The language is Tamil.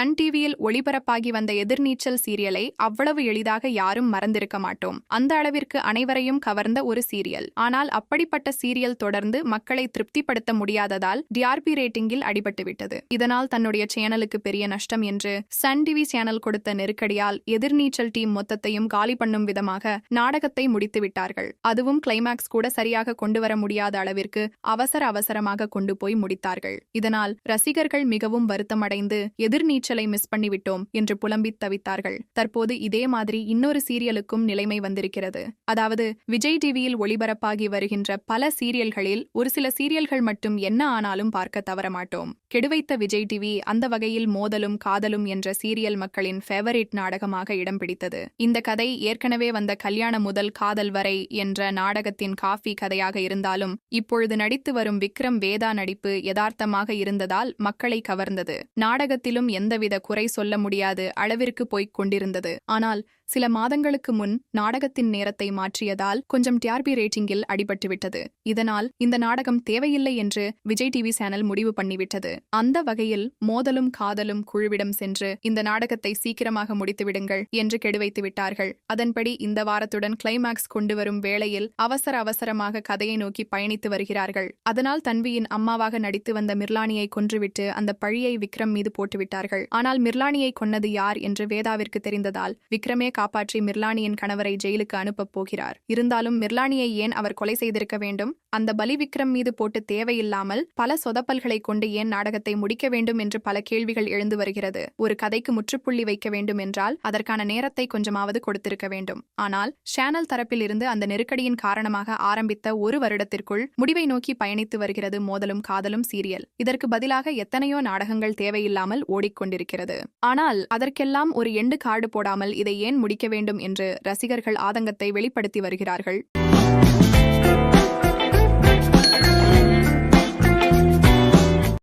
சன் டிவியில் ஒளிபரப்பாகி வந்த எதிர்நீச்சல் சீரியலை அவ்வளவு எளிதாக யாரும் மறந்திருக்க மாட்டோம். அந்த அளவிற்கு அனைவரையும் கவர்ந்த ஒரு சீரியல். ஆனால் அப்படிப்பட்ட சீரியல் தொடர்ந்து மக்களை திருப்திப்படுத்த முடியாததால் டிஆர்பி ரேட்டிங்கில் அடிபட்டுவிட்டது. இதனால் தன்னுடைய சேனலுக்கு பெரிய நஷ்டம் என்று சன் டிவி சேனல் கொடுத்த நெருக்கடியால் எதிர்நீச்சல் டீம் மொத்தத்தையும் காலி பண்ணும் விதமாக நாடகத்தை முடித்து விட்டார்கள் அதுவும் கிளைமாக்ஸ் கூட சரியாக கொண்டு வர முடியாத அளவிற்கு அவசர அவசரமாக கொண்டு போய் முடித்தார்கள். இதனால் ரசிகர்கள் மிகவும் வருத்தமடைந்து எதிர்நீச்சல் மிஸ் பண்ணிவிட்டோம் என்று புலம்பித் தவித்தார்கள். தற்போது இதே மாதிரி இன்னொரு சீரியலுக்கும் நிலைமை வந்திருக்கிறது. அதாவது விஜய் டிவியில் ஒளிபரப்பாகி வருகின்ற பல சீரியல்களில் ஒரு சில சீரியல்கள் மட்டும் என்ன ஆனாலும் பார்க்க தவறமாட்டோம் கெடுவைத்த விஜய் டிவி அந்த வகையில் மோதலும் காதலும் என்ற சீரியல் மக்களின் ஃபேவரிட் நாடகமாக இடம் பிடித்தது. இந்த கதை ஏற்கனவே வந்த கல்யாணம் முதல் காதல் வரை என்ற நாடகத்தின் காஃபி கதையாக இருந்தாலும் இப்பொழுது நடித்து வரும் விக்ரம் வேதா நடிப்பு யதார்த்தமாக இருந்ததால் மக்களை கவர்ந்தது. நாடகத்திலும் எந்த எந்தவித குறை சொல்ல முடியாது அளவிற்கு போய்க் கொண்டிருந்தது. ஆனால் சில மாதங்களுக்கு முன் நாடகத்தின் நேரத்தை மாற்றியதால் கொஞ்சம் டிஆர்பி ரேட்டிங்கில் அடிபட்டுவிட்டது. இதனால் இந்த நாடகம் தேவையில்லை என்று விஜய் டிவி சேனல் முடிவு பண்ணிவிட்டது. அந்த வகையில் மோதலும் காதலும் குழுவிடம் சென்று இந்த நாடகத்தை சீக்கிரமாக முடித்துவிடுங்கள் என்று கெடுவைத்து விட்டார்கள். அதன்படி இந்த வாரத்துடன் கிளைமாக்ஸ் கொண்டு வரும் வேளையில் அவசர அவசரமாக கதையை நோக்கி பயணித்து வருகிறார்கள். அதனால் தன்வியின் அம்மாவாக நடித்து வந்த மிர்லானியை கொன்றுவிட்டு அந்த பழியை விக்ரம் மீது போட்டுவிட்டார்கள். ஆனால் மிர்லானியை கொன்னது யார் என்று வேதாவிற்கு தெரிந்ததால் விக்ரமே காப்பாற்றி மிர்லானியின் கணவரை ஜெயிலுக்கு அனுப்பப் போகிறார். இருந்தாலும் மிர்லானியை ஏன் அவர் கொலை செய்திருக்க வேண்டும்? அந்த பலி விக்ரம் மீது போட்டு தேவையில்லாமல் பல சொதப்பல்களை கொண்டு ஏன் நாடகத்தை முடிக்க வேண்டும் என்று பல கேள்விகள் எழுந்து வருகிறது. ஒரு கதைக்கு முற்றுப்புள்ளி வைக்க வேண்டும் என்றால் அதற்கான நேரத்தை கொஞ்சமாவது கொடுத்திருக்க வேண்டும். ஆனால் சேனல் தரப்பில் இருந்து அந்த நெருக்கடியின் காரணமாக ஆரம்பித்த ஒரு வருடத்திற்குள் முடிவை நோக்கி பயணித்து வருகிறது மோதலும் காதலும் சீரியல். இதற்கு பதிலாக எத்தனையோ நாடகங்கள் தேவையில்லாமல் ஓடிக்கொண்டிருக்கிறது. ஆனால் அதற்கெல்லாம் ஒரு எண்டு கார்டு போடாமல் இதை ஏன் முடிக்க வேண்டும் என்று ரசிகர்கள் ஆதங்கத்தை வெளிப்படுத்தி வருகிறார்கள்.